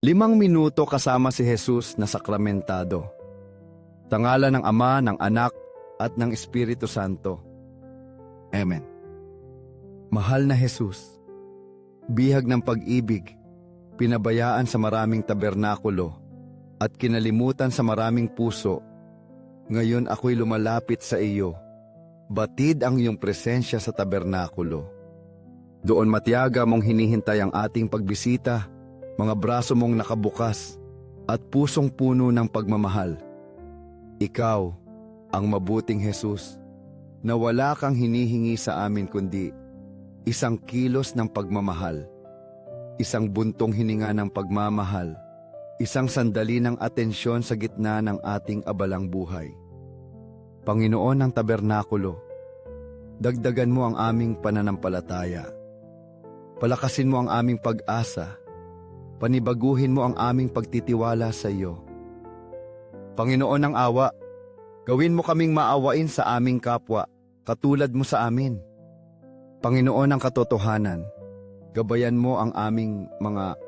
Limang minuto kasama si Jesus na sakramentado. Sa ng Ama, ng Anak, at ng Espiritu Santo. Amen. Mahal na Jesus, bihag ng pag-ibig, pinabayaan sa maraming tabernakulo, at kinalimutan sa maraming puso, ngayon ako'y lumalapit sa iyo. Batid ang iyong presensya sa tabernakulo. Doon matiyaga mong hinihintay ang ating pagbisita, mga braso mong nakabukas, at pusong puno ng pagmamahal. Ikaw, ang mabuting Jesus, na wala kang hinihingi sa amin kundi isang kilos ng pagmamahal, isang buntong hininga ng pagmamahal, isang sandali ng atensyon sa gitna ng ating abalang buhay. Panginoon ng tabernakulo, dagdagan mo ang aming pananampalataya. Palakasin mo ang aming pag-asa. Panibaguhin mo ang aming pagtitiwala sa iyo. Panginoon ng awa, gawin mo kaming maawain sa aming kapwa, katulad mo sa amin. Panginoon ng katotohanan, gabayan mo ang aming mga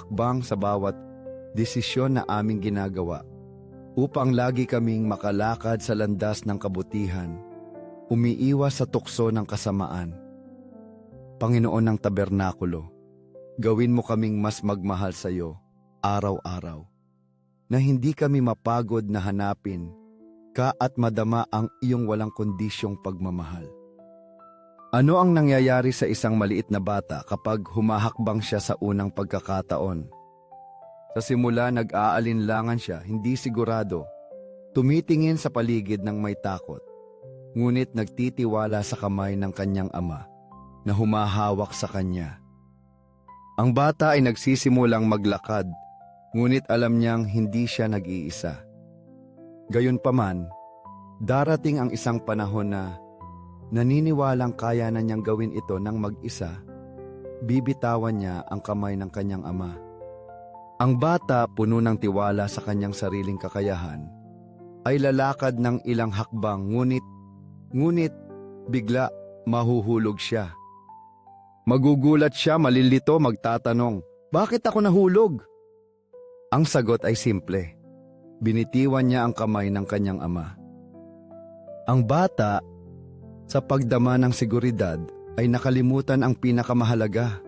akbang sa bawat desisyon na aming ginagawa upang lagi kaming makalakad sa landas ng kabutihan, umiiwas sa tukso ng kasamaan. Panginoon ng tabernakulo, gawin mo kaming mas magmahal sa iyo araw-araw, na hindi kami mapagod na hanapin ka at madama ang iyong walang kondisyong pagmamahal. Ano ang nangyayari sa isang maliit na bata kapag humahakbang siya sa unang pagkakataon? Sa simula nag-aalinlangan siya, hindi sigurado. Tumitingin sa paligid ng may takot. Ngunit nagtitiwala sa kamay ng kanyang ama na humahawak sa kanya. Ang bata ay nagsisimulang maglakad, ngunit alam niyang hindi siya nag-iisa. Gayunpaman, darating ang isang panahon na naniniwalang kaya na niyang gawin ito ng mag-isa, bibitawan niya ang kamay ng kanyang ama. Ang bata, puno ng tiwala sa kanyang sariling kakayahan, ay lalakad ng ilang hakbang ngunit, ngunit bigla mahuhulog siya. Magugulat siya, malilito, magtatanong, bakit ako nahulog? Ang sagot ay simple. Binitiwan niya ang kamay ng kanyang ama. Ang bata, sa pagdama ng seguridad, ay nakalimutan ang pinakamahalaga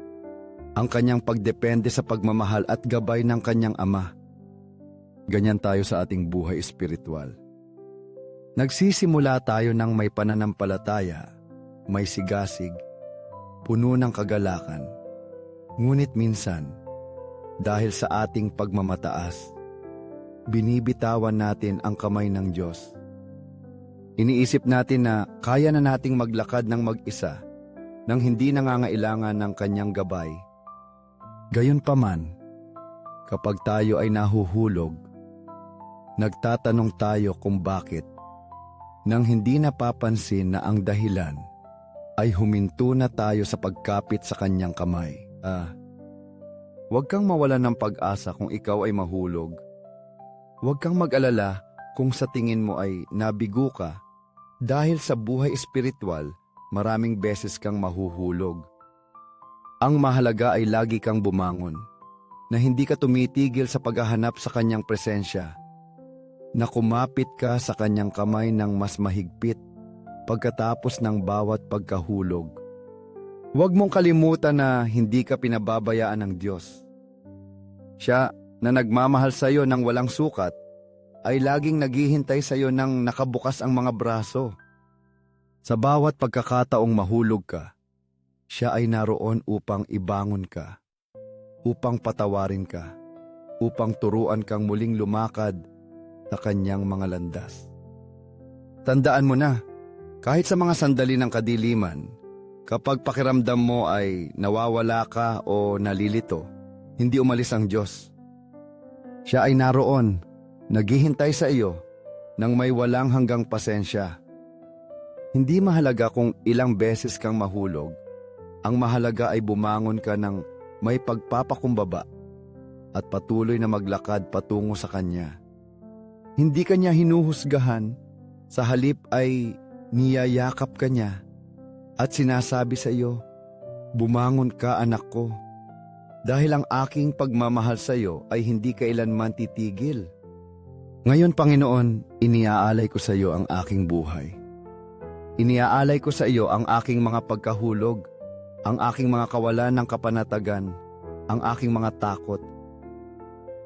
ang kanyang pagdepende sa pagmamahal at gabay ng kanyang ama. Ganyan tayo sa ating buhay espiritual. Nagsisimula tayo ng may pananampalataya, may sigasig, puno ng kagalakan. Ngunit minsan, dahil sa ating pagmamataas, binibitawan natin ang kamay ng Diyos. Iniisip natin na kaya na nating maglakad ng mag-isa nang hindi nangangailangan ng kanyang gabay Gayunpaman, kapag tayo ay nahuhulog, nagtatanong tayo kung bakit nang hindi napapansin na ang dahilan ay huminto na tayo sa pagkapit sa kanyang kamay. Ah, huwag kang mawalan ng pag-asa kung ikaw ay mahulog. Huwag kang mag-alala kung sa tingin mo ay nabigo ka dahil sa buhay espiritual maraming beses kang mahuhulog. Ang mahalaga ay lagi kang bumangon, na hindi ka tumitigil sa paghahanap sa kanyang presensya, na kumapit ka sa kanyang kamay ng mas mahigpit pagkatapos ng bawat pagkahulog. Huwag mong kalimutan na hindi ka pinababayaan ng Diyos. Siya na nagmamahal sa iyo ng walang sukat ay laging naghihintay sa iyo ng nakabukas ang mga braso. Sa bawat pagkakataong mahulog ka, siya ay naroon upang ibangon ka, upang patawarin ka, upang turuan kang muling lumakad sa kanyang mga landas. Tandaan mo na, kahit sa mga sandali ng kadiliman, kapag pakiramdam mo ay nawawala ka o nalilito, hindi umalis ang Diyos. Siya ay naroon, naghihintay sa iyo, nang may walang hanggang pasensya. Hindi mahalaga kung ilang beses kang mahulog, ang mahalaga ay bumangon ka ng may pagpapakumbaba at patuloy na maglakad patungo sa Kanya. Hindi Kanya hinuhusgahan, sa halip ay niyayakap ka niya at sinasabi sa iyo, Bumangon ka anak ko, Dahil ang aking pagmamahal sa iyo ay hindi kailanman titigil. Ngayon, Panginoon, iniaalay ko sa iyo ang aking buhay. Iniaalay ko sa iyo ang aking mga pagkahulog, ang aking mga kawalan ng kapanatagan, ang aking mga takot.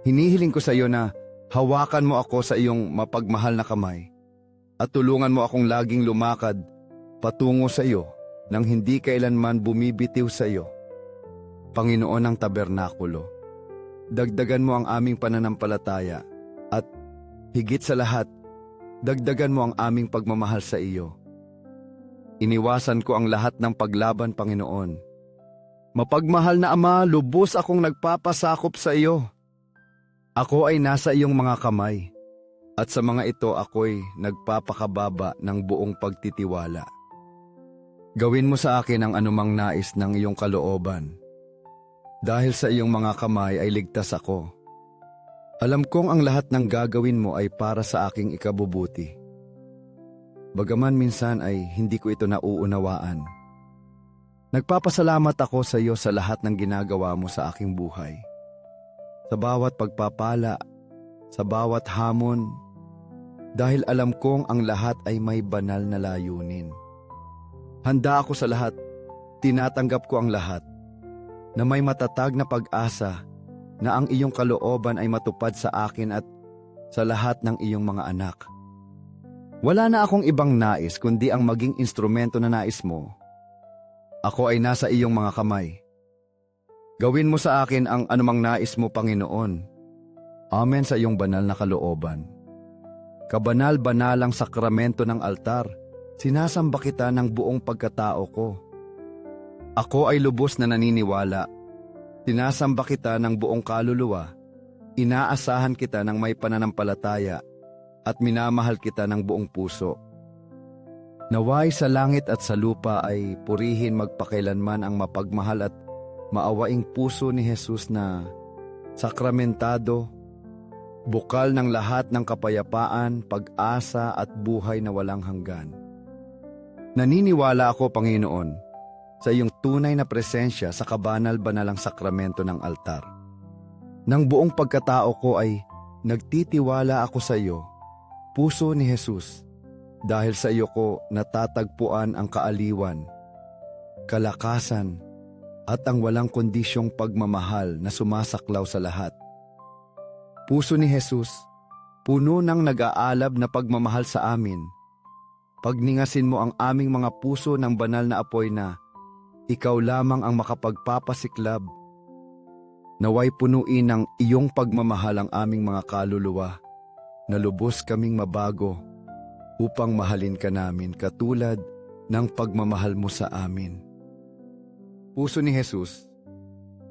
Hinihiling ko sa iyo na hawakan mo ako sa iyong mapagmahal na kamay at tulungan mo akong laging lumakad patungo sa iyo nang hindi kailanman bumibitiw sa iyo. Panginoon ng tabernakulo, dagdagan mo ang aming pananampalataya at higit sa lahat, dagdagan mo ang aming pagmamahal sa iyo. Iniwasan ko ang lahat ng paglaban, Panginoon. Mapagmahal na Ama, lubos akong nagpapasakop sa iyo. Ako ay nasa iyong mga kamay, at sa mga ito ako'y nagpapakababa ng buong pagtitiwala. Gawin mo sa akin ang anumang nais ng iyong kalooban. Dahil sa iyong mga kamay ay ligtas ako. Alam kong ang lahat ng gagawin mo ay para sa aking ikabubuti. Bagaman minsan ay hindi ko ito nauunawaan. Nagpapasalamat ako sa iyo sa lahat ng ginagawa mo sa aking buhay. Sa bawat pagpapala, sa bawat hamon, dahil alam kong ang lahat ay may banal na layunin. Handa ako sa lahat, tinatanggap ko ang lahat, na may matatag na pag-asa na ang iyong kalooban ay matupad sa akin at sa lahat ng iyong mga anak. Wala na akong ibang nais kundi ang maging instrumento na nais mo. Ako ay nasa iyong mga kamay. Gawin mo sa akin ang anumang nais mo, Panginoon. Amen sa iyong banal na kalooban. Kabanal-banalang sakramento ng altar, sinasamba kita ng buong pagkatao ko. Ako ay lubos na naniniwala. Sinasamba kita ng buong kaluluwa. Inaasahan kita ng may pananampalataya at minamahal kita ng buong puso. Naway sa langit at sa lupa ay purihin magpakailanman ang mapagmahal at maawaing puso ni Jesus na sakramentado, bukal ng lahat ng kapayapaan, pag-asa at buhay na walang hanggan. Naniniwala ako, Panginoon, sa iyong tunay na presensya sa kabanal-banalang sakramento ng altar. Nang buong pagkatao ko ay nagtitiwala ako sa iyo, puso ni Jesus, dahil sa iyo ko natatagpuan ang kaaliwan, kalakasan, at ang walang kondisyong pagmamahal na sumasaklaw sa lahat. Puso ni Jesus, puno ng nag-aalab na pagmamahal sa amin. Pagningasin mo ang aming mga puso ng banal na apoy na ikaw lamang ang makapagpapasiklab. Naway punuin ng iyong pagmamahal ang aming mga kaluluwa na lubos kaming mabago upang mahalin ka namin katulad ng pagmamahal mo sa amin. Puso ni Jesus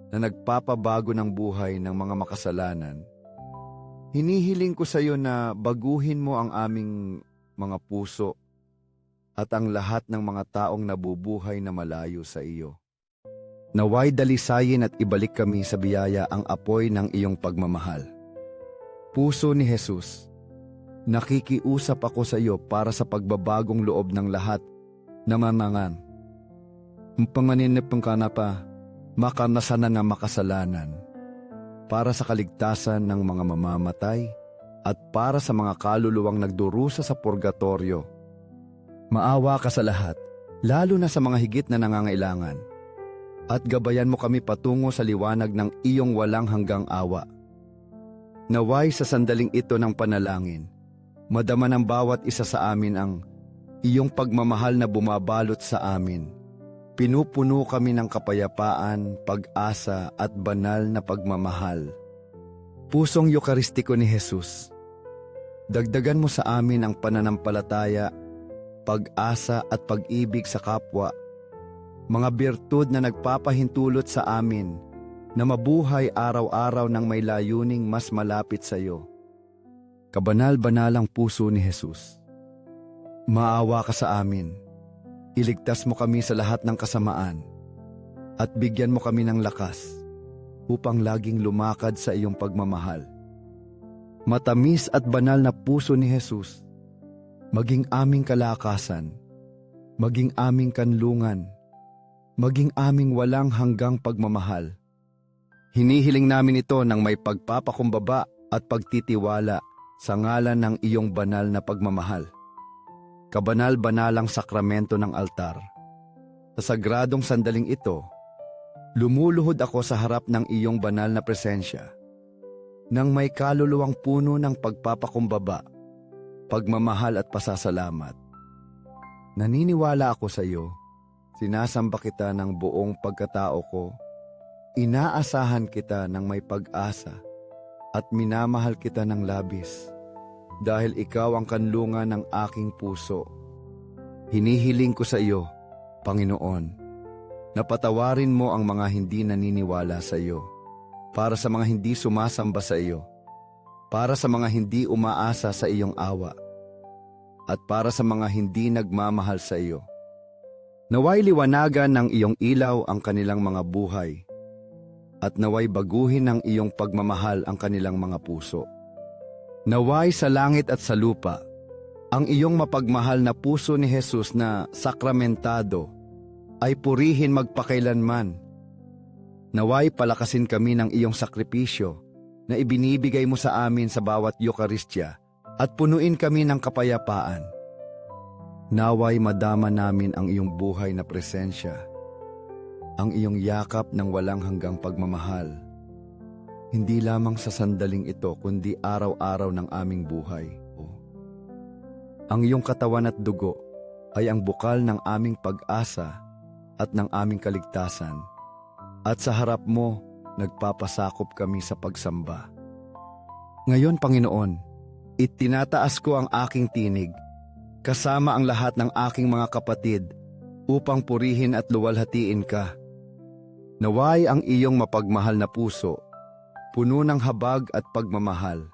na nagpapabago ng buhay ng mga makasalanan, hinihiling ko sa iyo na baguhin mo ang aming mga puso at ang lahat ng mga taong nabubuhay na malayo sa iyo. Naway dalisayin at ibalik kami sa biyaya ang apoy ng iyong pagmamahal. Puso ni Jesus, nakikiusap ako sa iyo para sa pagbabagong loob ng lahat na manangan. Ang panganinip ng kanapa, makanasanan ng makasalanan, para sa kaligtasan ng mga mamamatay at para sa mga kaluluwang nagdurusa sa purgatorio. Maawa ka sa lahat, lalo na sa mga higit na nangangailangan. At gabayan mo kami patungo sa liwanag ng iyong walang hanggang awa. Naway sa sandaling ito ng panalangin, madama ng bawat isa sa amin ang iyong pagmamahal na bumabalot sa amin. Pinupuno kami ng kapayapaan, pag-asa at banal na pagmamahal. Pusong Eukaristiko ni Jesus, dagdagan mo sa amin ang pananampalataya pag-asa at pag-ibig sa kapwa, mga birtud na nagpapahintulot sa amin na mabuhay araw-araw ng may layuning mas malapit sa iyo. Kabanal-banalang puso ni Jesus. Maawa ka sa amin. Iligtas mo kami sa lahat ng kasamaan at bigyan mo kami ng lakas upang laging lumakad sa iyong pagmamahal. Matamis at banal na puso ni Jesus maging aming kalakasan, maging aming kanlungan, maging aming walang hanggang pagmamahal. Hinihiling namin ito ng may pagpapakumbaba at pagtitiwala sa ngalan ng iyong banal na pagmamahal. Kabanal-banalang sakramento ng altar. Sa sagradong sandaling ito, lumuluhod ako sa harap ng iyong banal na presensya nang may kaluluwang puno ng pagpapakumbaba, pagmamahal at pasasalamat. Naniniwala ako sa iyo, sinasamba kita ng buong pagkatao ko, inaasahan kita ng may pag-asa at minamahal kita ng labis dahil ikaw ang kanlungan ng aking puso. Hinihiling ko sa iyo, Panginoon, na patawarin mo ang mga hindi naniniwala sa iyo, para sa mga hindi sumasamba sa iyo, para sa mga hindi umaasa sa iyong awa, at para sa mga hindi nagmamahal sa iyo. Naway liwanagan ng iyong ilaw ang kanilang mga buhay, at naway baguhin ng iyong pagmamahal ang kanilang mga puso. Naway sa langit at sa lupa, ang iyong mapagmahal na puso ni Jesus na sakramentado ay purihin magpakailanman. Naway palakasin kami ng iyong sakripisyo na ibinibigay mo sa amin sa bawat Eukaristya at punuin kami ng kapayapaan. Naway madama namin ang iyong buhay na presensya, ang iyong yakap ng walang hanggang pagmamahal. Hindi lamang sa sandaling ito kundi araw-araw ng aming buhay. O. Ang iyong katawan at dugo ay ang bukal ng aming pag-asa at ng aming kaligtasan. At sa harap mo, nagpapasakop kami sa pagsamba. Ngayon, Panginoon, itinataas ko ang aking tinig, kasama ang lahat ng aking mga kapatid, upang purihin at luwalhatiin ka. Naway ang iyong mapagmahal na puso, puno ng habag at pagmamahal,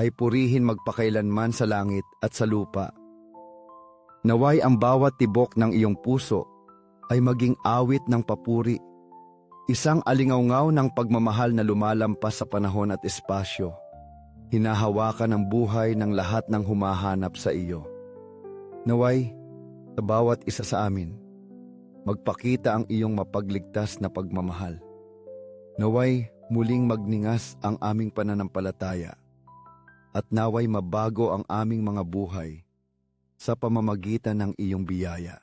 ay purihin magpakailanman sa langit at sa lupa. Naway ang bawat tibok ng iyong puso ay maging awit ng papuri, isang alingawngaw ng pagmamahal na lumalampas sa panahon at espasyo. Hinahawakan ang buhay ng lahat ng humahanap sa iyo. Naway, sa bawat isa sa amin, magpakita ang iyong mapagligtas na pagmamahal. Naway, muling magningas ang aming pananampalataya at naway mabago ang aming mga buhay sa pamamagitan ng iyong biyaya.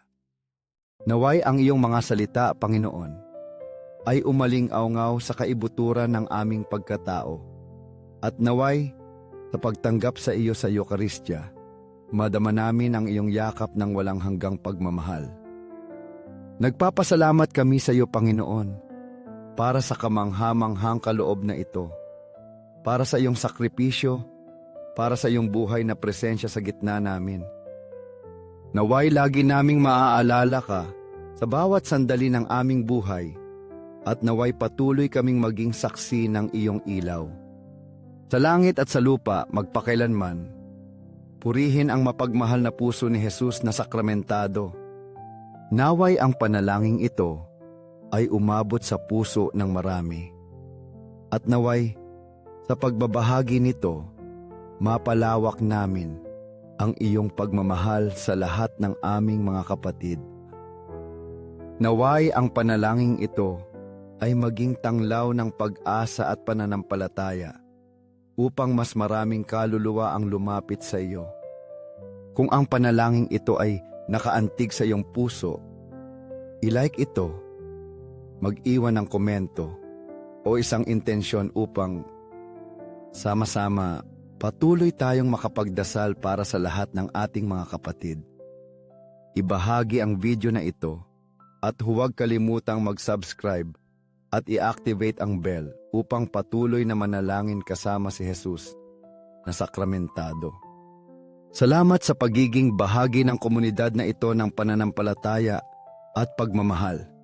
Naway ang iyong mga salita, Panginoon, ay umaling-awngaw sa kaibuturan ng aming pagkatao. At naway, sa pagtanggap sa iyo sa Eukaristya, madama namin ang iyong yakap ng walang hanggang pagmamahal. Nagpapasalamat kami sa iyo, Panginoon, para sa kamanghamanghang kaloob na ito, para sa iyong sakripisyo, para sa iyong buhay na presensya sa gitna namin. Naway lagi naming maaalala ka sa bawat sandali ng aming buhay at naway patuloy kaming maging saksi ng iyong ilaw. Sa langit at sa lupa magpakailanman, purihin ang mapagmahal na puso ni Jesus na sakramentado. Naway ang panalangin ito ay umabot sa puso ng marami. At naway, sa pagbabahagi nito, mapalawak namin ang iyong pagmamahal sa lahat ng aming mga kapatid. Naway ang panalangin ito ay maging tanglaw ng pag-asa at pananampalataya upang mas maraming kaluluwa ang lumapit sa iyo. Kung ang panalangin ito ay nakaantig sa iyong puso, ilike ito, mag-iwan ng komento o isang intensyon upang sama-sama patuloy tayong makapagdasal para sa lahat ng ating mga kapatid. Ibahagi ang video na ito at huwag kalimutang mag-subscribe at i-activate ang bell upang patuloy na manalangin kasama si Jesus na sakramentado. Salamat sa pagiging bahagi ng komunidad na ito ng pananampalataya at pagmamahal.